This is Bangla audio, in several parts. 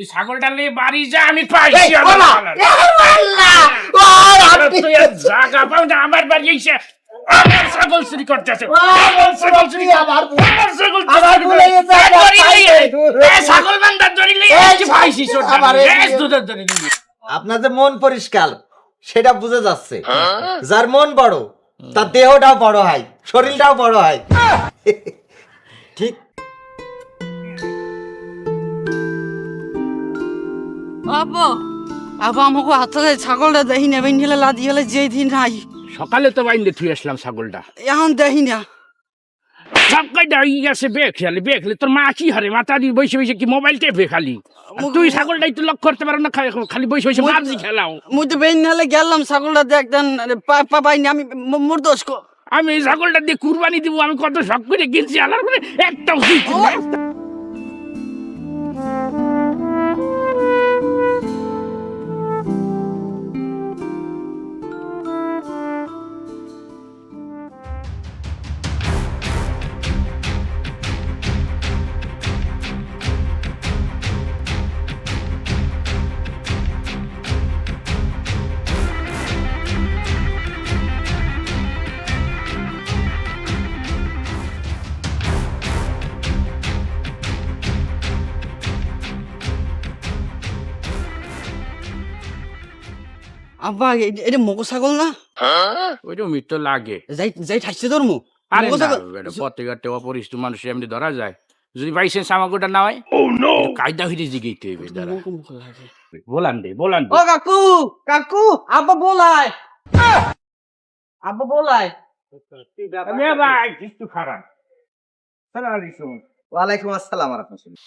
তুই ছাগলটা নিয়ে বাড়ি যা আমি পাইছি জাগা পাও না আমার বাড়ি এসে আমার ছাগল চুরি করতেছে। আমার ছাগল চুরি আমার? আমার ছাগল আমার চুরি ভুল করে- হয়ে যায়, এ, ধরি আমার লিয়ে। ভুল। এ, ছাগল বান্দার ধরি লিয়ে এই, পাইছি ছোট এই- দুধের ধরি লিয়ে। আপনার যে মন পরিষ্কার সেটা বুঝে যাচ্ছে। যার মন বড় তার দেহটাও বড় হয় শরীরটাও বড় হয়। ঠিক আব্বা আব্বা আমাকে হাতে ছাগলটা দেখি না বেঞ্জিলে লাদি হলে যেই দিন নাই সকালে তো বাইন্দে থুই আসলাম ছাগলটা। এখন দেখি না। সব কয়টা ই গেছে বে খেয়ালি বে খেলে। তোর মা কি হারে? মাথা দিয়ে বসে বসে কি মোবাইল টেপে খালি? তুই ছাগলটাই তো লক্ষ্য করতে পারো না খালি- খালি বসে বসে মাঝি খেলাও। মুই তো বেঞ্জিলে গেলাম ছাগলটা দেখতেন পাইনি আমি মোর দোষ কো। আমি ছাগলটা দিয়ে কুরবানি দিব আমি কত শখ করে কিনছি আলার করে একটাও আব্বা এটা মগো ছাগল না? ওইরকমই তো লাগে। যাই যাই ঠাইছে তোর মু আরে বেটা, অপরিচিত মানুষ এমনি ধরা যায়। যদি বাইসেন্স আমাকে না হয় কায়দা হইতে জিগাইতে হইবে দাঁড়া। বলান দে বলান দে। ও কাকু কাকু আব্বা বলাই। আব্বা বলাই। মেয়ে ভাই কিছু খারাপ আলাইকুম। ওয়ালাইকুম আসসালাম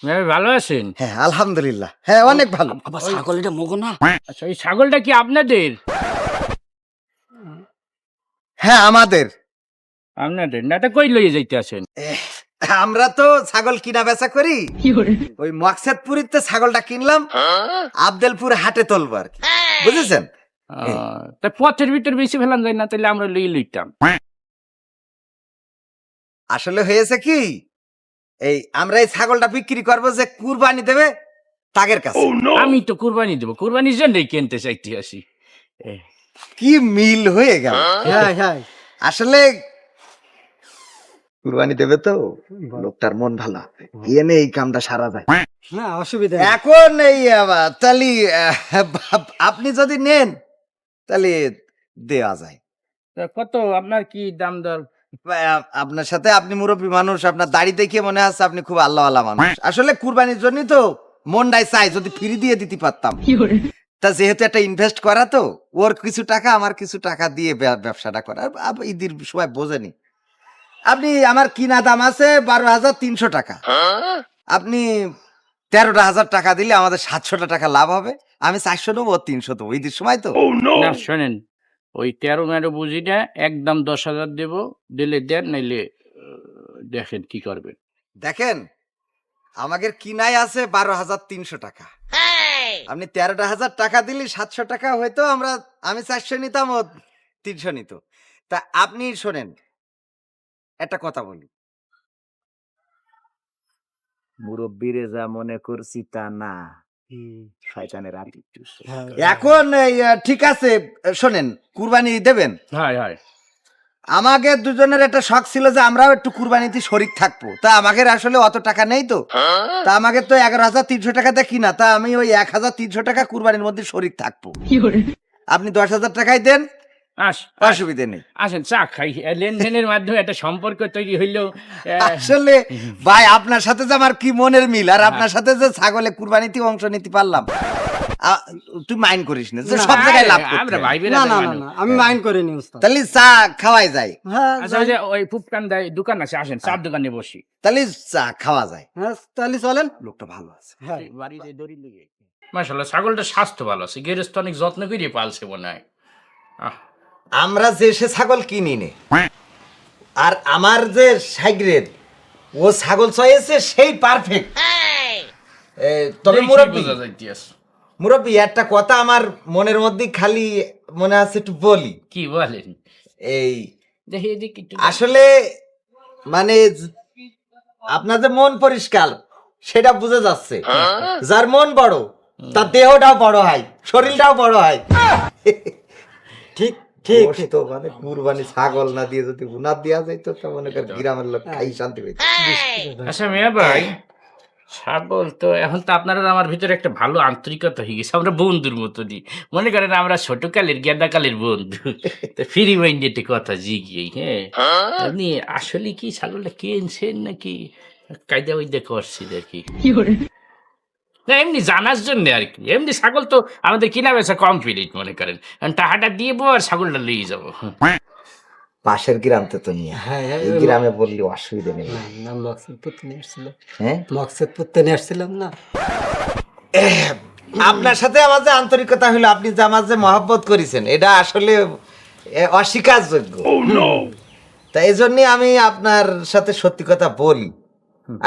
ভাই, ভালো আছেন? হ্যাঁ আলহামদুলিল্লাহ। হ্যাঁ অনেক ভালো। আব্বা ছাগল এটা মগো না? আচ্ছা এই ছাগলটা কি আপনাদের? হ্যাঁ আমাদের। আপনাদের? না কই লইয়ে যাইতে আছেন আমরা তো ছাগল কিনা বেচা করি? ওই মকসেদপুরিতে ছাগলটা কিনলাম। আবদেলপুর হাটে তুলবো আর কি। বুঝেছেন? আহ, তা পথের ভিতর বেশি ফেলান যায় না তাহলে আমরা লই লইতাম। আসলে হয়েছে কি? এই আমরা এই ছাগলটা বিক্রি করব যে কুরবানি দেবে তাগের কাছে। আমি তো কুরবানি দেবো। কুরবানির জন্যই কিনতে চাইতে আসি। কি মিল হয়ে গেল? আসলে কুরবানি দেবে তো? লোকটার মন ভালো এনে এই কামটা সারা যায়। না অসুবিধা এখন এই তাহলে আপনি যদি নেন তাহলে দেওয়া যায়। কত? আপনার কি দাম দর? আপনার সাথে আপনি মুরব্বী মানুষ আপনার দাড়ি দেখে মনে হচ্ছে আপনি খুব আল্লাহ আল্লাহ মানুষ। আসলে কুরবানির জন্যই তো মনটাই চাই যদি ফ্রি দিয়ে দিতে পারতাম। তা যেহেতু একটা ইনভেস্ট করা তো ওর কিছু টাকা আমার কিছু টাকা দিয়ে ব্যবসাটা করা। ঈদের সময় বোঝেনি। আপনি আমার কিনা দাম আছে বারো হাজার তিনশো টাকা। আপনি তেরোটা হাজার টাকা দিলে আমাদের সাতশোটা টাকা লাভ হবে। আমি চারশো নেব ও তিনশো দেবো। ঈদের সময় তো। শোনেন ওই তেরো মেরো বুঝি না একদম দশ হাজার দেবো দিলে দেন নাইলে দেখেন কি করবেন। দেখেন আমাদের কিনাই আছে বারো হাজার তিনশো টাকা। আপনি তেরোটা হাজার টাকা দিলে সাতশো টাকা হয়তো আমরা আমি চারশো নিতাম ও তিনশো নিত। তা আপনি শোনেন একটা কথা বলি। মুরব্বীরে যা মনে করছি তা না। শয়তানের আটি এখন এই, আহ, ঠিক আছে শোনেন কুরবানি দেবেন? হয় হয়। আমাকে দুজনের একটা শখ ছিল যে আমরাও একটু কুরবানিতে শরিক থাকব। তা আমাকে আসলে অত টাকা নেই তো। তা আমাকে তো এগারো হাজার তিনশো টাকা দিয়ে কিনা তা আমি ওই এক হাজার তিনশো টাকা কুরবানির মধ্যে শরিক থাকব। আপনি দশ হাজার টাকাই দেন অসুবিধে নেই। আসেন চা খাই। লেনদেনের মাধ্যমে একটা সম্পর্ক তৈরি হইলেও আহ, আসলে ভাই আপনার সাথে যে আমার কি মনের মিল আর আপনার সাথে যে ছাগলে কুরবানিতে অংশ নিতে পারলাম তুই মাইন্ড করিস না যে সব জায়গায় লাভ করতে আমরা ভাই না না না আমি মাইন্ড করিনি উস্তাদ। তাহলে চা খাওয়াই যায়। হ্যাঁ আচ্ছা ওই যে ওই ফুপকান দেয় দোকান আছে আসেন চার দোকানে বসি। তাহলে চা খাওয়া যায়। হ্যাঁ তাহলে চলেন। লোকটা ভালো আছে। হ্যাঁ। বাড়িতে দড়ি লেগে। মাশাল্লাহ ছাগলটা স্বাস্থ্য ভালো আছে গেরস্ত অনেক যত্ন করে পালছে মনে হয়। আহ, আমরা যে সে ছাগল কিনি নে আর আমার যে সাইগ্রেড ও ছাগল চয়েছে সেই পারফেক্ট তবে মুরব্বী মুরব্বী একটা কথা আমার মনের মধ্যে খালি মনে আছে একটু বলি। কি বলেন? এই আসলে মানে জ- আপনাদের মন পরিষ্কার সেটা বুঝে যাচ্ছে। যার মন বড় তার দেহটাও বড় হয় শরীরটাও বড় হয়। ঠিক ঠিক তো মানে কুরবানি ছাগল না দিয়ে যদি গুনার দেওয়া যায় তো মনে কর গ্রামের লোক খাই শান্তি পেত। আচ্ছা মেয়া ভাই ছাগল তো এখন তো আপনারা আমার ভিতরে একটা ভালো আন্তরিকতা হয়ে গেছে। আমরা বন্ধুর মতো দিই মনে করেন আমরা ছোট ছোটকালের গেদাকালের বন্ধু। তো ফ্রি মাইন্ডেড কথা জিগিয়ে হ্যাঁ। আপনি আসলে কি ছাগলটা কিনছেন নাকি? কায়দা ওইদা করছি দেখি না এমনি জানার জন্য আর কি। এমনি ছাগল তো আমাদের কিনা বেচা কমপ্লিট মনে করেন। টাকাটা দিয়ে আর ছাগলটা নিয়ে যাব। পাশের গ্রাম তো তো নিয়ে হ্যাঁ হ্যাঁ, এই গ্রামে বললি অসুবিধা নেই। না, না মকসুদপুর থেকে আসছিল। হ্যাঁ? মকসুদপুর থেকে আসছিলাম না। আপনার সাথে আমার যে আন্তরিকতা হলো আপনি যে আমার যে মহব্বত করেছেন এটা আসলে অস্বীকারযোগ্য। তা এই জন্য আমি আপনার সাথে সত্যি কথা বলি।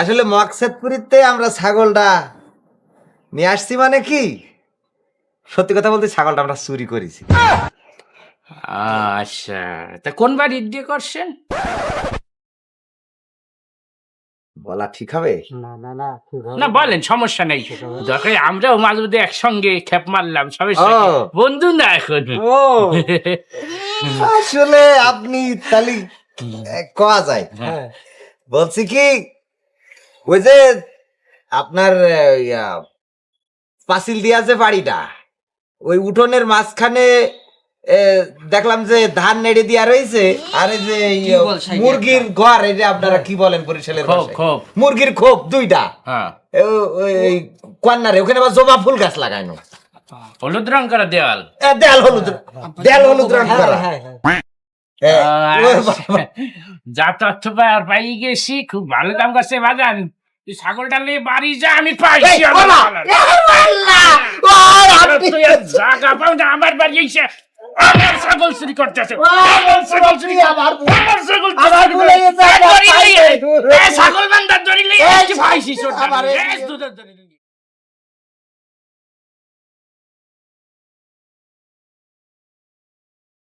আসলে মকসেদপুরিতে আমরা ছাগলটা নিয়ে আসছি মানে কি? সত্যি কথা বলতে ছাগলটা আমরা চুরি করেছি। আচ্ছা তা কোন বাড়ি দিয়ে করছেন? বলা ঠিক হবে? না না না ঠিক হবে না বলেন সমস্যা নেই। দরকার আমরাও মাঝে মধ্যে একসঙ্গে খেপ মারলাম সবাই ও। বন্ধু না এখন। ও। আসলে আপনি তাহলে এ, কয়া যায়? হ্যাঁ। বলছি কি ওই যে আপনার এ, ইয়া, পাঁচিল দিয়া যে বাড়িটা ওই উঠোনের মাঝখানে দেখলাম যে ধান নেড়ে দিয়া রয়েছে আর এই যে মুরগির ঘর এই যে আপনারা কি বলেন বরিশালের খোপ ভাষায়? খোপ। মুরগির খোপ দুইটা। হ্যাঁ। কন্যারে ওখানে আবার জবা ফুল গাছ লাগানো হলুদ রং করা দেওয়াল দেয়াল হলুদ দেয়াল হলুদ রং হ্যাঁ করা। হ্যাঁ। যা তথ্য পাই আর পাই গেছি খুব ভালো দাম করছে বাজান। তুই ছাগলটা নিয়ে বাড়ি যা আমি জাগা পাও না আমার বাড়ি এসে আমার ছাগল চুরি করতেছে। আমার ছাগল চুরি আমার আমার ছাগল আমার ছাগল বান্দার ধরি লিয়ে পাইছি ছোট আমার দুধের ধরি লিয়ে